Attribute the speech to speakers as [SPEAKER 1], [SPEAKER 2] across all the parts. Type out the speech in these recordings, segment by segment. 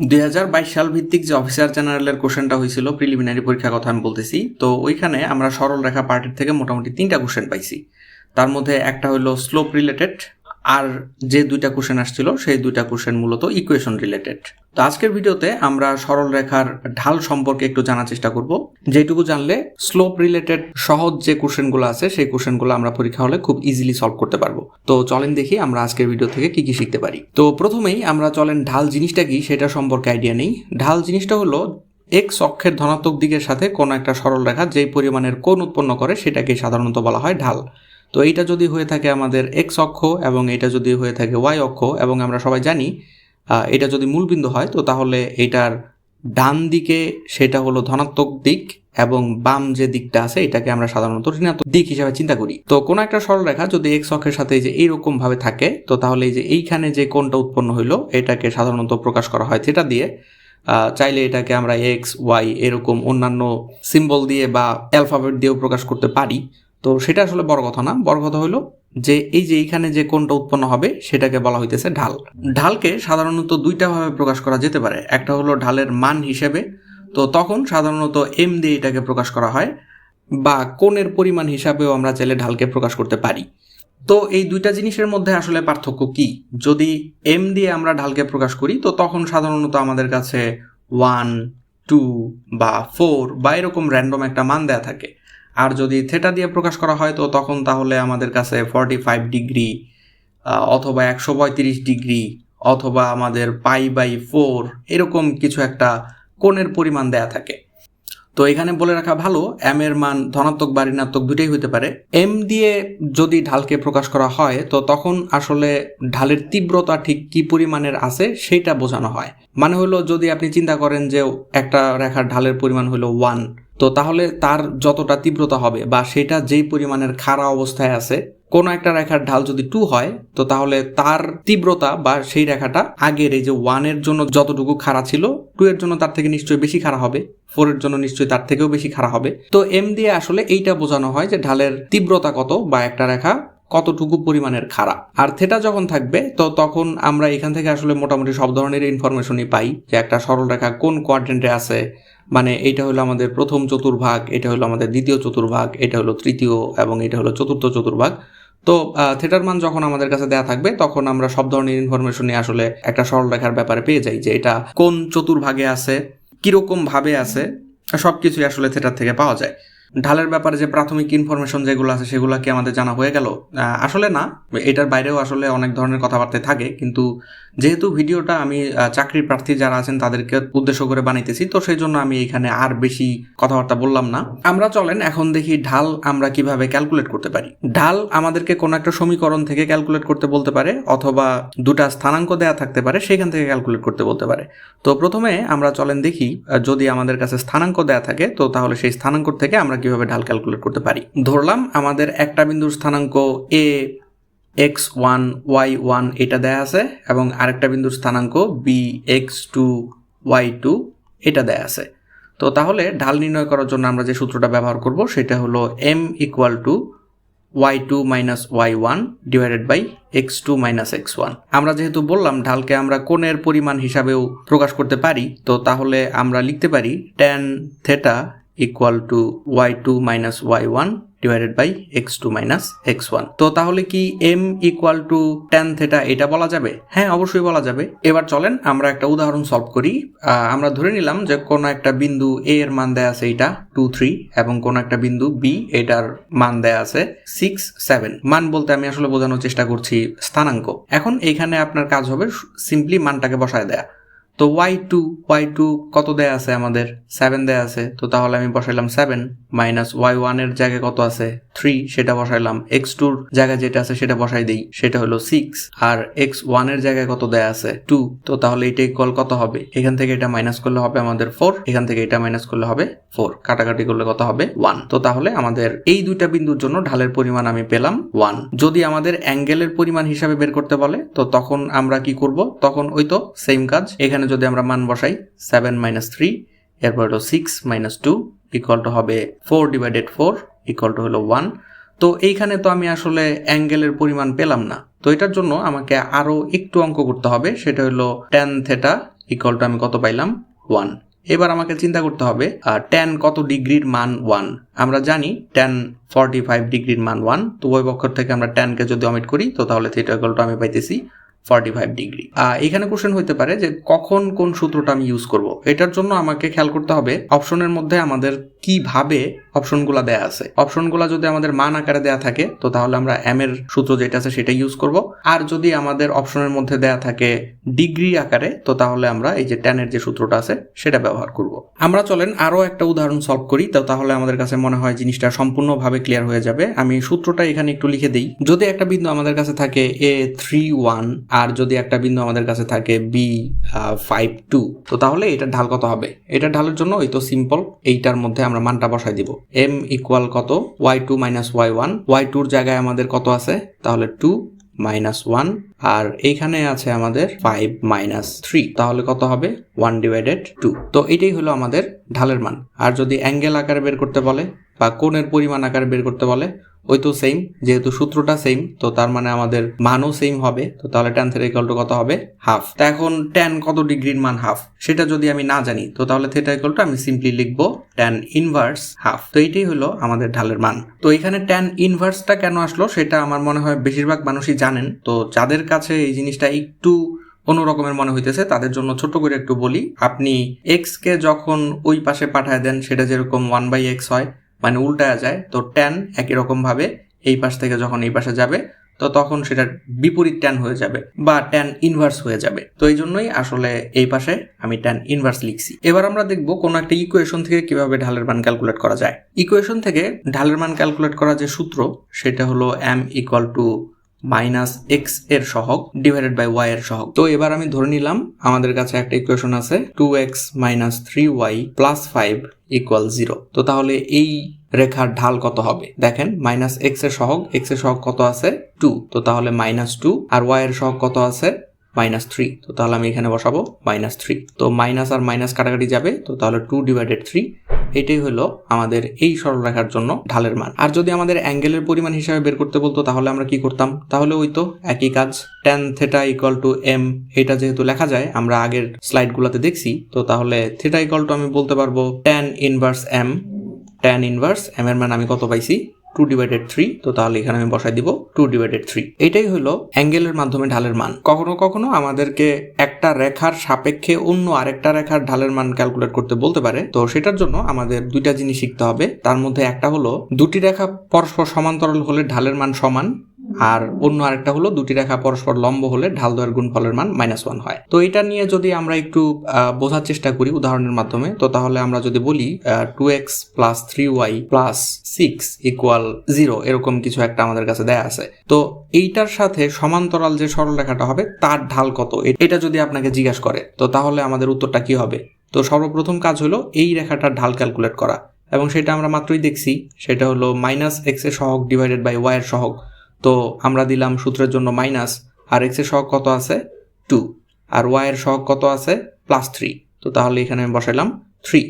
[SPEAKER 1] দুই হাজার বাইশ সাল ভিত্তিক যে অফিসার জেনারেলের কোশ্চেনটা হয়েছিল প্রিলিমিনারি পরীক্ষার কথা আমি বলতেছি। তো ওইখানে আমরা সরল রেখা পার্টির থেকে মোটামুটি তিনটা কোশ্চেন পাইছি। তার মধ্যে একটা হলো স্লোপ রিলেটেড আর যে দুইটা কোশ্চেন আসছিল, সেই দুইটা কোশ্চেন মূলত ইকুয়েশন রিলেটেড তো আজকের ভিডিওতে আমরা সরল রেখার ঢাল সম্পর্কে একটু জানার চেষ্টা করব। যেটুকু জানলে স্লোপ রিলেটেড সহজ যে কোশ্চেনগুলো আছে, সেই কোশ্চেনগুলো আমরা পরীক্ষা হলে খুব ইজিলি সলভ করতে পারব। তো চলেন দেখি আমরা আজকের ভিডিও থেকে কি কি শিখতে পারি। তো প্রথমেই আমরা চলেন ঢাল জিনিসটা কি, সেটা সম্পর্কে আইডিয়া নেই। ঢাল জিনিসটা হলো এক্স অক্ষের ধনাত্মক দিকের সাথে কোনো একটা সরল রেখা যেই পরিমাণের কোণ উৎপন্ন করে সেটাকে সাধারণত বলা হয় ঢাল। তো এইটা যদি হয়ে থাকে আমাদের এক্স অক্ষ এবং এটা যদি হয়ে থাকে ওয়াই অক্ষ এবং আমরা সবাই জানি এটা যদি মূলবিন্দু হয়, তো তাহলে এটার ডান দিকে সেটা হলো ধনাত্মক দিক এবং বাম যে দিকটা আছে, এটাকে আমরা সাধারণত ঋণাত্মক দিক হিসাবে চিন্তা করি। তো কোনো একটা সরলরেখা যদি এক্স অক্ষের সাথে যে এইরকম ভাবে থাকে, তো তাহলে এই যে এইখানে যে কোণটা উৎপন্ন হইল, এটাকে সাধারণত প্রকাশ করা হয় থিটা দিয়ে। চাইলে এটাকে আমরা এক্স ওয়াই এরকম অন্যান্য সিম্বল দিয়ে বা অ্যালফাবেট দিয়েও প্রকাশ করতে পারি। তো সেটা আসলে বড় কথা না। বড় কথা হলো যে এই যে এইখানে যে কোনটা উৎপন্ন হবে সেটাকে বলা হইতেছে ঢাল। ঢালকে সাধারণত দুইটা ভাবে প্রকাশ করা যেতে পারে। একটা হলো ঢালের মান হিসেবে। তো তখন সাধারণত এম দিয়ে এটাকে প্রকাশ করা হয় বা কোণের পরিমাণ হিসাবেও আমরা চাইলে ঢালকে প্রকাশ করতে পারি। তো এই দুইটা জিনিসের মধ্যে আসলে পার্থক্য কি? যদি এম দিয়ে আমরা ঢালকে প্রকাশ করি, তো তখন সাধারণত আমাদের কাছে ওয়ান টু বা ফোর বা এরকম র্যান্ডম একটা মান দেয়া থাকে। আর যদি থেটা দিয়ে প্রকাশ করা হয়, তো তখন তাহলে আমাদের কাছে ফর্টি ফাইভ ডিগ্রি অথবা একশো পঁয়ত্রিশ ডিগ্রি, অথবা আমাদের পাই বাই ফোর এরকম কিছু একটা কোণের পরিমাণ দেয়া থাকে। তো এখানে বলে রাখা ভালো এম এর মান ধনাত্মক বা ঋণাত্মক দুটাই হতে পারে। এম দিয়ে যদি ঢালকে প্রকাশ করা হয়, তো তখন আসলে ঢালের তীব্রতা ঠিক কি পরিমাণের আছে সেটা বোঝানো হয়। মানে হলো যদি আপনি চিন্তা করেন যে একটা রেখার ঢালের পরিমাণ হলো ওয়ান তো তাহলে তার যতটা তীব্রতা হবে বা সেটা যেই পরিমাণের খাড়া অবস্থায় আছে, কোনো একটা রেখার ঢাল যদি টু হয়, তো তাহলে তার তীব্রতা বা সেই রেখাটা আগের এই যে ওয়ানের জন্য যতটুকু খাড়া ছিল টু এর জন্য তার থেকে নিশ্চয়ই বেশি খাড়া হবে ফোর এর জন্য নিশ্চয়ই তার থেকেও বেশি খাড়া হবে। তো এম দিয়ে আসলে এইটা বোঝানো হয় যে ঢালের তীব্রতা কত বা একটা রেখা কতটুকু পরিমাণের খাড়া। আর থেটা যখন থাকবে, তো তখন আমরা এখান থেকে আসলে মোটামুটি সব ধরনের ইনফরমেশনই পাই যে একটা সরল রেখা কোন কোয়াড্রেন্টে আছে মানে এইটা হলো আমাদের প্রথম চতুর্ভাগ, এটা হলো আমাদের দ্বিতীয় চতুর্ভাগ, এটা হলো তৃতীয় এবং এটা হলো চতুর্থ চতুর্ভাগ। তো থিয়েটার মান যখন আমাদের কাছে দেয়া থাকবে, তখন আমরা সব ধরনের ইনফরমেশন নিয়ে আসলে একটা সরলরেখার ব্যাপারে পেয়ে যাই যে এটা কোন চতুর্ভাগে আছে, কীরকম ভাবে আছে সব কিছুই আসলে থিয়েটার থেকে পাওয়া যায়। ঢালের ব্যাপারে যে প্রাথমিক ইনফরমেশন যেগুলো আছে সেগুলো কি আমাদের জানা হয়ে গেল? আসলে না। এটার বাইরেও আসলে অনেক ধরনের কথাবার্তা থাকে। কিন্তু যেহেতু ভিডিওটা আমি আহ, চাকরির প্রার্থী যারা আছেন তাদেরকে উদ্দেশ্য করে বানাইতেছি তো সেই জন্য আমি এখানে আর বেশি কথাবার্তা বললাম না। আমরা চলেন এখন দেখি ঢাল আমরা কীভাবে ক্যালকুলেট করতে পারি। ঢাল আমাদেরকে কোনো একটা সমীকরণ থেকে ক্যালকুলেট করতে বলতে পারে অথবা দুটা স্থানাঙ্ক দেয়া থাকতে পারে সেখান থেকে ক্যালকুলেট করতে বলতে পারে। তো প্রথমে আমরা চলেন দেখি যদি আমাদের কাছে স্থানাঙ্ক দেয়া থাকে তো তাহলে সেই স্থানাঙ্ক থেকে আমরা কীভাবে ঢাল ক্যালকুলেট করতে পারি? ধরলাম আমাদের একটা বিন্দুর স্থানাঙ্ক A x one y one এটা দেয়া আছে এবং আরেকটা বিন্দুর স্থানাঙ্ক B x two y two এটা দেয়া আছে। তো তাহলে ঢাল নির্ণয় করার জন্য আমরা যে সূত্রটা ব্যবহার করব সেটা হলো m equal to y two minus y one divided by x two minus x one আমরা যেহেতু বললাম ঢালকে আমরা কোণের পরিমাণ হিসাবেও প্রকাশ করতে পারি, তো তাহলে আমরা লিখতে পারি tan theta equal to y two minus y one divided by x two minus x one তো তাহলে কি m equal to tan theta এটা বলা যাবে? হ্যাঁ অবশ্যই বলা যাবে। এবার চলেন আমরা একটা উদাহরণ সলভ করি। আমরা ধরে নিলাম যে কোনো একটা বিন্দু এ এর মান দেয়া আছে এটা টু থ্রি এবং কোনো একটা বিন্দু বি এটার মান দেয়া আছে সিক্স সেভেন মান বলতে আমি আসলে বোঝানোর চেষ্টা করছি স্থানাঙ্ক। এখন এইখানে আপনার কাজ হবে সিম্পলি মানটাকে বসায় দেয়া। তো ওয়াই টু ওয়াই টু কত দেয়া আছে আমাদের? সেভেন দেয়া আছে। তো তাহলে আমি বসাইলাম সেভেন মাইনাস ওয়াই ওয়ানের জায়গায় কত আছে? থ্রি সেটা বসাইলাম। এক্স টুর জায়গায় যেটা আছে সেটা বসাই দিই। সেটা হলো সিক্স আর এক্স ওয়ানের জায়গায় কত দেয়া আছে? টু তো তাহলে এটা ইকুয়াল কত হবে? এখান থেকে এটা মাইনাস করলে হবে আমাদের ফোর এখান থেকে এটা মাইনাস করলে হবে ফোর কাটাকাটি করলে কত হবে? ওয়ান তো তাহলে আমাদের এই দুইটা বিন্দুর জন্য ঢালের পরিমাণ আমি পেলাম ওয়ান যদি আমাদের অ্যাঙ্গেলের পরিমাণ হিসাবে বের করতে বলে, তো তখন আমরা কি করব? তখন ওই তো সেম কাজ। এখানে যদি আমরা মান বসাই সেভেন মাইনাস থ্রি এরপর হলো six minus two equal to হবে four divided four equal to হলো ওয়ান তো এইখানে তো আমি আসলে অ্যাঙ্গেলের পরিমাণ পেলাম না। তো এটার জন্য আমাকে আরও একটু অঙ্ক করতে হবে, সেটা হলো টেন থেটা ইকুয়াল টু আমি কত পাইলাম? ওয়ান এবার আমাকে চিন্তা করতে হবে টেন কত ডিগ্রির মান ওয়ান আমরা জানি টেন ফর্টি ফাইভ ডিগ্রির মান ওয়ান তো ওই পক্ষ থেকে আমরা টেনকে যদি অমিট করি, তো তাহলে থিটা ইকুয়াল টু আমি পাইতেছি ফর্টি ফাইভ ডিগ্রি এখানে কোশ্চেন হইতে পারে যে কখন কোন সূত্রটা আমি ইউজ করব? এটার জন্য আমাকে খেয়াল করতে হবে। অপশনের মধ্যে আমাদের কীভাবে অপশনগুলো দেয়া আছে? অপশনগুলো যদি আমাদের মান আকারে দেয়া থাকে, তো তাহলে আমরা এম এর সূত্র যেটা আছে সেটা ইউজ করব। আর যদি আমাদের অপশনের মধ্যে দেয়া থাকে ডিগ্রি আকারে, তো তাহলে আমরা এই যে টেনের যে সূত্রটা আছে, সেটা ব্যবহার করব। আমরা চলেন আরও একটা উদাহরণ সলভ করি, তো তাহলে আমাদের কাছে মনে হয় জিনিসটা সম্পূর্ণভাবে ক্লিয়ার হয়ে যাবে। আমি সূত্রটা এখানে একটু লিখে দিই। যদি একটা বিন্দু আমাদের কাছে থাকে এ থ্রি ওয়ান আর যদি একটা বিন্দু আমাদের কাছে থাকে বি ফাইভ টু তো তাহলে এটা ঢাল কত হবে? এটা ঢালের জন্য ওই তো সিম্পল এইটার মধ্যে আমরা মানটা বসাই দিব। এম ইকুয়াল কত? Y two minus y one y টুর জায়গায় আমাদের কত আছে? তাহলে টু মাইনাস ওয়ান আর এইখানে আছে আমাদের ফাইভ মাইনাস থ্রি তাহলে কত হবে? ওয়ান ডিভাইডেড টু তো এটাই হলো আমাদের ঢালের মান। আর যদি অ্যাঙ্গেল আকারে বের করতে বলে? বা কোণের পরিমাণ আকারে বের করতে বলে, ওই তো সেম যেহেতু সূত্রটা সেম তো তার মানে আমাদের মানও সেম হবে, তো তাহলে ট্যান থেটা ইকুয়াল কত হবে? হাফ তা এখন ট্যান কত ডিগ্রির মান হাফ সেটা যদি আমি না জানি, তো তাহলে থেটা ইকুয়াল আমি সিম্পলি লিখব ট্যান ইনভার্স হাফ তো এইটাই হলো আমাদের ঢালের মান। তো এখানে ট্যান ইনভার্সটা কেন আসলো সেটা আমার মনে হয় বেশিরভাগ মানুষই জানেন। তো যাদের কাছে এই জিনিসটা একটু রকমের মনে হইতেছে, তাদের জন্য ছোট করে একটু বলি। আপনি এক্স কে যখন ওই পাশে পাঠায় দেন, সেটা যেরকম ওয়ান বাই এক্স হয় মানে উল্টায়া যায়, তো ট্যান একই রকমভাবে এই পাশ থেকে যখন এই পাশে যাবে, তো তখন সেটা বিপরীত ট্যান হয়ে যাবে বা ট্যান ইনভার্স হয়ে যাবে। তো এই জন্যই আসলে এই পাশে আমি ট্যান ইনভার্স লিখছি। এবার আমরা দেখব কোন একটা ইকুয়েশন থেকে কীভাবে ঢালের মান ক্যালকুলেট করা যায়। ইকুয়েশন থেকে ঢালের মান ক্যালকুলেট করা যে সূত্র, সেটা হলো এম ইকুয়াল টু মাইনাস এক্সের সহক ডিভাইডেড বাই ওয়াই এর সহগ। তো এবার আমি ধরে নিলাম আমাদের কাছে একটা ইকুয়েশন আছে two x minus three y plus five equal zero তো তাহলে এই রেখার ঢাল কত হবে? দেখেন মাইনাস এক্সের সহগ এক্সের সহগ কত আছে? টু তো তাহলে মাইনাস টু আর ওয়াই এর সহগ কত আছে? মাইনাস থ্রি তো তাহলে আমি এখানে বসাবো মাইনাস থ্রি তো মাইনাস আর মাইনাস কাটাকাটি যাবে, তো তাহলে টু ডিভাইডেড থ্রি এটাই হলো আমাদের এই সরলরেখার জন্য ঢালের মান। আর যদি আমাদের অ্যাঙ্গেলের পরিমাণ হিসাবে বের করতে বলতো, তাহলে আমরা কি করতাম? তাহলে ওই তো একই কাজ tan theta equal to m এটা যেহেতু লেখা যায়, আমরা আগের স্লাইডগুলোতে দেখছি, তো তাহলে থেটা ইকুয়াল টু আমি বলতে পারব tan inverse m tan inverse m এর মান আমি কত পাইছি? টু ডিভাইডেড থ্রি তো তাহলে এখানে আমি বসাই দিব টু ডিভাইডেড থ্রি এটাই হলো অ্যাঙ্গেলের মাধ্যমে ঢালের মান। কখনো কখনো আমাদেরকে একটা রেখার সাপেক্ষে অন্য আরেকটা রেখার ঢালের মান ক্যালকুলেট করতে বলতে পারে। তো সেটার জন্য আমাদের দুইটা জিনিস শিখতে হবে। তার মধ্যে একটা হলো দুটি রেখা পরস্পর সমান্তরাল হলে ঢালের মান সমান আর অন্য আরেকটা হলো দুটি রেখা পরস্পর লম্ব হলে ঢাল দয়ের গুণফলের মান মাইনাস ওয়ান হয়। তো এটা নিয়ে যদি আমরা একটু বোঝার চেষ্টা করি উদাহরণের মাধ্যমে, তো তাহলে আমরা যদি বলি two x plus three y plus six equal zero এরকম কিছু একটা আমাদের কাছে দেয়া আছে। তো এইটার সাথে সমান্তরাল যে সরলরেখাটা হবে, তার ঢাল কত? এটা যদি আপনাকে জিজ্ঞাসা করে, তো তাহলে আমাদের উত্তরটা কি হবে? তো সর্বপ্রথম কাজ হলো এই রেখাটার ঢাল ক্যালকুলেট করা। এবং সেটা আমরা মাত্রই দেখছি, সেটা হলো মাইনাস এক্সের সহগ ডিভাইডেড বাই ওয়াই এর সহগ। তো আমরা দিলাম সূত্রের জন্য মাইনাস, আর এক্সের সহগ কত আছে? টু আর ওয়াই এর সহগ কত আছে? প্লাস থ্রি তো তাহলে এখানে আমি বসাইলাম থ্রি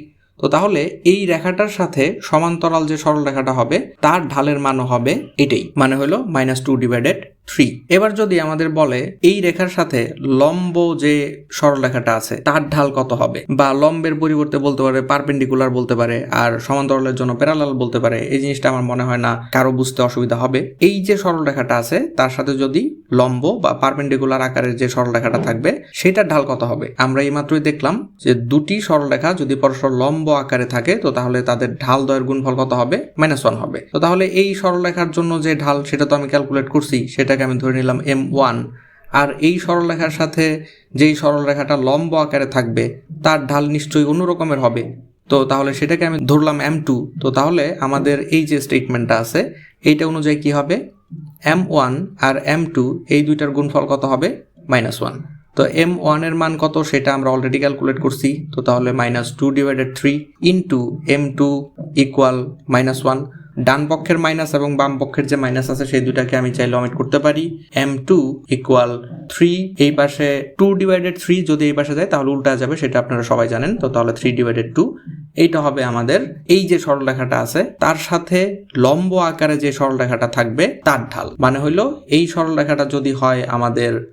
[SPEAKER 1] তো তাহলে এই রেখাটার সাথে সমান্তরাল যে সরল রেখাটা হবে, তার ঢালের মানও হবে এটাই। মানে হলো মাইনাস টু ডিভাইডেড থ্রি এবার যদি আমাদের বলে এই রেখার সাথে লম্ব যে সরলরেখাটা আছে, তার ঢাল কত হবে? বা লম্বের পরিবর্তে বলতে পারে পারপেন্ডিকুলার বলতে পারে, আর সমান্তরালের জন্য প্যারালাল বলতে পারে, এই জিনিসটা আমার মনে হয় না কারও বুঝতে অসুবিধা হবে। এই যে সরলরেখাটা আছে, তার সাথে যদি লম্ব বা পারপেন্ডিকুলার আকারের যে সরলরেখাটা থাকবে, সেটার ঢাল কত হবে? আমরা এই মাত্রই দেখলাম যে দুটি সরলরেখা যদি পরস্পর লম্ব আকারে থাকে, তো তাহলে তাদের ঢাল দয়ের গুণফল কত হবে? মাইনাস ওয়ান হবে। তো তাহলে এই সরলরেখার জন্য যে ঢাল, সেটা তো আমি ক্যালকুলেট করছি, সেটাকে আমি ধরে নিলাম এম ওয়ান আর এই সরলরেখার সাথে যেই সরলরেখাটা লম্ব আকারে থাকবে, তার ঢাল নিশ্চয়ই অন্য রকমের হবে। তো তাহলে সেটাকে আমি ধরলাম এম টু তো তাহলে আমাদের এই যে স্টেটমেন্টটা আছে, এইটা অনুযায়ী কি হবে? এম ওয়ান আর এম টু এই দুইটার গুণফল কত হবে? মাইনাস ওয়ান তো এম ওয়ানের মান কত সেটা আমরা অলরেডি ক্যালকুলেট করছি। তো তাহলে minus two divided three into M two equal minus one ডান পক্ষের মাইনাস এবং বাম পক্ষের যে মাইনাস আছে, সেই দুটাকে আমি চাইলে অমিট করতে পারি। এম টু ইকুয়াল থ্রি এই পাশে টু ডিভাইডেড থ্রি যদি এই পাশে যায়, তাহলে উল্টা যাবে, সেটা আপনারা সবাই জানেন। তো তাহলে থ্রি ডিভাইডেড টু এইটা হবে আমাদের এই যে সরলরেখাটা আছে, তার সাথে লম্ব আকারে যে সরলরেখাটা থাকবে, তার ঢাল। মানে হইল, এই সরলরেখাটা যদি হয় আমাদের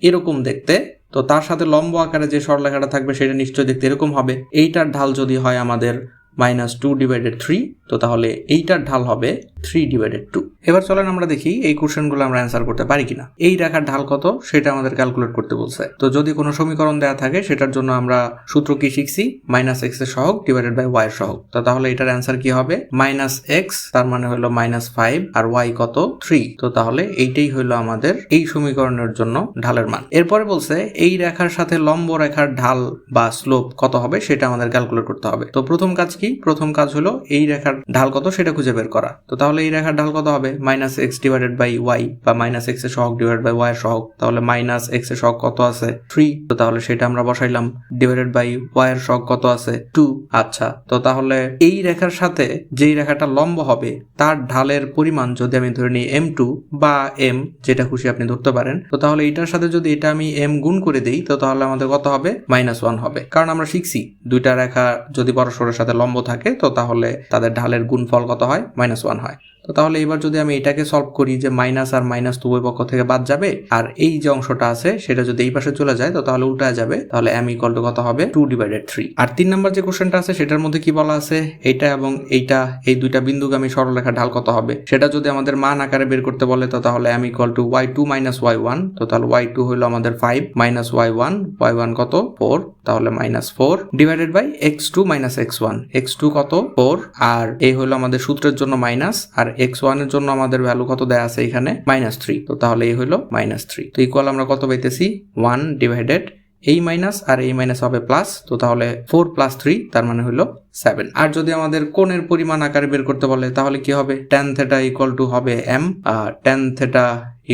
[SPEAKER 1] এরকম দেখতে, তো তার সাথে লম্ব আকারে যে সরলরেখাটা থাকবে, সেটা নিশ্চয়ই দেখতে এরকম হবে। এইটার ঢাল যদি হয় আমাদের মাইনাস টু ডিভাইডেড থ্রি তো তাহলে এইটার ঢাল হবে থ্রি ডিভাইডেড টু এবার চলেন আমরা দেখি এই কোশ্চেনগুলো আমরা অ্যান্সার করতে পারি কিনা। এই রেখার ঢাল কত? সেটা আমাদের ক্যালকুলেট করতে বলছে। তো যদি কোনো সমীকরণ দেওয়া থাকে, সেটার জন্য আমরা সূত্র কি শিখছি? মাইনাস এক্সের সহগ ডিভাইডেড বাই ওয়াই সহগ। তো তাহলে এটার অ্যান্সার কি হবে? মাইনাস এক্স তার মানে হলো মাইনাস ফাইভ আর ওয়াই কত? থ্রি তো তাহলে এইটাই হলো আমাদের এই সমীকরণের জন্য ঢালের মান। এরপরে বলছে, এই রেখার সাথে লম্ব রেখার ঢাল বা স্লোপ কত হবে? সেটা আমাদের ক্যালকুলেট করতে হবে। তো প্রথম কাজ কি? প্রথম কাজ হলো এই রেখার ঢাল কত, সেটা খুঁজে বের করা। তো তাহলে এই রেখার ঢাল কত হবে? Minus X divided by Y বা মাইনাস এক্সের সহগ ডিভাইড বাই ওয়াই এর সহগ। তাহলে মাইনাস এক্সের সহগ কত আছে? থ্রি তো তাহলে সেটা আমরা বসাইলাম। ডিভাইডেড বাই ওয়াই এর সহগ কত আছে? টু আচ্ছা তো তাহলে এই রেখার সাথে যেই রেখাটা লম্ব হবে, তার ঢালের পরিমাণ যদি আমি ধরে নিই এম টু বা এম যেটা খুশি আপনি ধরতে পারেন। তো তাহলে এটার সাথে যদি এটা আমি এম গুণ করে দিই, তো তাহলে আমাদের কত হবে? মাইনাস ওয়ান হবে। কারণ আমরা শিখছি, দুইটা রেখা যদি পরস্পরের সাথে লম্ব থাকে তো তাহলে তাদের ঢালের গুণফল কত হয়? মাইনাস ওয়ান হয়। তো তাহলে এবার যদি আমি এটাকে সলভ করি যে মাইনাস আর মাইনাস উভয় পক্ষ থেকে বাদ যাবে, আর এই যে অংশটা আছে সেটা যদি এই পাশে চলে যায়, তো তাহলে উল্টা যাবে, তাহলে এম ইকুয়াল টু কত হবে? টু ডিভাইডেড থ্রি আর তিন নম্বর যে কোশ্চেনটা আছে, সেটার মধ্যে কি বলা আছে? এইটা এবং এইটা, এই দুইটা বিন্দুগামী সরলরেখা ঢাল কত হবে? সেটা যদি আমাদের মান আকারে বের করতে বলে, তো তাহলে M equal to Y two minus Y one তো তাহলে ওয়াই টু হলো আমাদের five minus Y one Y one কত? ফোর তাহলে minus four divided by X two minus X one X two কত? ফোর আর এই হলো আমাদের সূত্রের জন্য মাইনাস আর এক্স ওয়ানের জন্য আমাদের ভ্যালু কত দেয়া আছে এখানে? মাইনাস থ্রি তো তাহলে এই হলো মাইনাস থ্রি তো ইকুয়াল আমরা কত পাইতেছি? ওয়ান ডিভাইডেড এই মাইনাস আর এই মাইনাস হবে প্লাস তো তাহলে ফোর প্লাস থ্রি তার মানে হলো সেভেন আর যদি আমাদের কোণের পরিমাণ আকারে বের করতে বলে, তাহলে কি হবে? টেন থেটা ইকুয়াল টু হবে এম আর টেন থেটা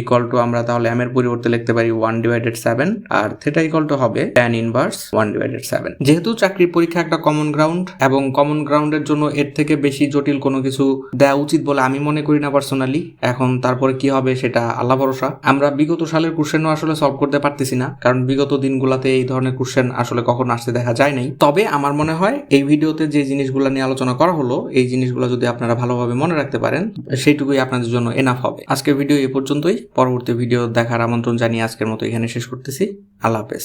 [SPEAKER 1] ইকুয়াল টু আমরা তাহলে এম এর পরিবর্তে লিখতে পারি ওয়ান ডিভাইডেড সেভেন আর থেটা ইকুয়াল টু হবে tan inverse one divided seven যেহেতু চাকরির পরীক্ষা একটা কমন গ্রাউন্ড এবং কমন গ্রাউন্ডের জন্য এর থেকে বেশি জটিল কোনো কিছু দেওয়া উচিত বলে আমি মনে করি না পার্সোনালি এখন তারপরে কি হবে সেটা আল্লাহ ভরসা। আমরা বিগত সালের কোশ্চেনও আসলে সলভ করতে পারতেছি না, কারণ বিগত দিনগুলোতে এই ধরনের কোশ্চেন আসলে কখন আসতে দেখা যায় নাই। তবে আমার মনে হয় এই ভিডিওতে যে জিনিসগুলো নিয়ে আলোচনা করা হলো, এই জিনিসগুলো যদি আপনারা ভালোভাবে মনে রাখতে পারেন, সেইটুকুই আপনাদের জন্য এনাফ হবে। আজকের ভিডিও এ পর্যন্তই। পরবর্তী ভিডিও দেখার আমন্ত্রণ জানিয়ে আজকের মতো এখানে শেষ করতেছি। আল্লাহ হাফেজ।